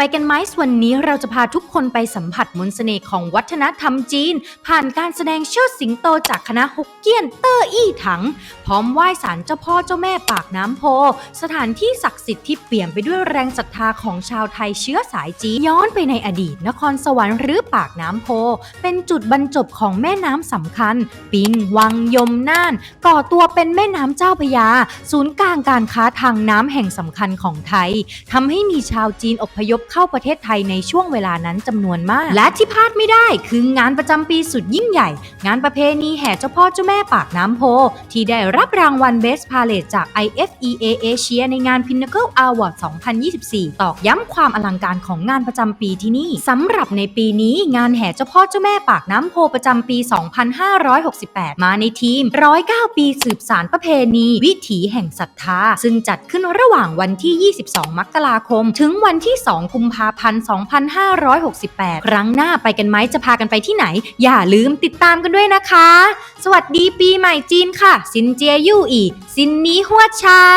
ไปกันไหมวันนี้เราจะพาทุกคนไปสัมผัสมนต์เสน่ห์ของวัฒนธรรมจีน ผ่านการแสดงเชิดสิงโตจากคณะฮกเกี้ยนเตอร์อี้ถัง พร้อมไหว้ศาลเจ้าพ่อเจ้าแม่ปากน้ำโพ สถานที่ศักดิ์สิทธิ์ที่เปี่ยมไปด้วยแรงศรัทธาของชาวไทยเชื้อสายจีนย้อนไปในอดีต นครสวรรค์หรือปากน้ำโพ เป็นจุดบรรจบของแม่น้ำสำคัญ ปิงวังยมน่าน ก่อตัวเป็นแม่น้ำเจ้าพยา ศูนย์กลางการค้าทางน้ำแห่งสำคัญของไทยทำให้มีชาวจีนอพยพเข้าประเทศไทยในช่วงเวลานั้นจำนวนมาก และที่พลาดไม่ได้คืองานประจำปีสุดยิ่งใหญ่ งานประเพณีแห่เจ้าพ่อเจ้าแม่ปากน้ำโพ ที่ได้รับรางวัล Best Palace จาก IFEA Asia ในงาน Pinnacle Award 2024 ตอกย้ำความอลังการของงานประจำปีที่นี่สำหรับในปีนี้งานแห่เจ้าพ่อเจ้าแม่ปากน้ำโพประจำปี 2568 มาในทีม 109 ปีสืบสารประเพณี วิถีแห่งศรัทธา ซึ่งจัดขึ้นระหว่างวันที่ 22 มกราคม ถึงวันที่ 2 กุุมภาพันธ์ 2568 ครั้งหน้าไปกันไหมจะพากันไปที่ไหน อย่าลืมติดตามกันด้วยนะคะ สวัสดีปีใหม่จีนค่ะซินเจียยู่อีซินนี้หัวใช้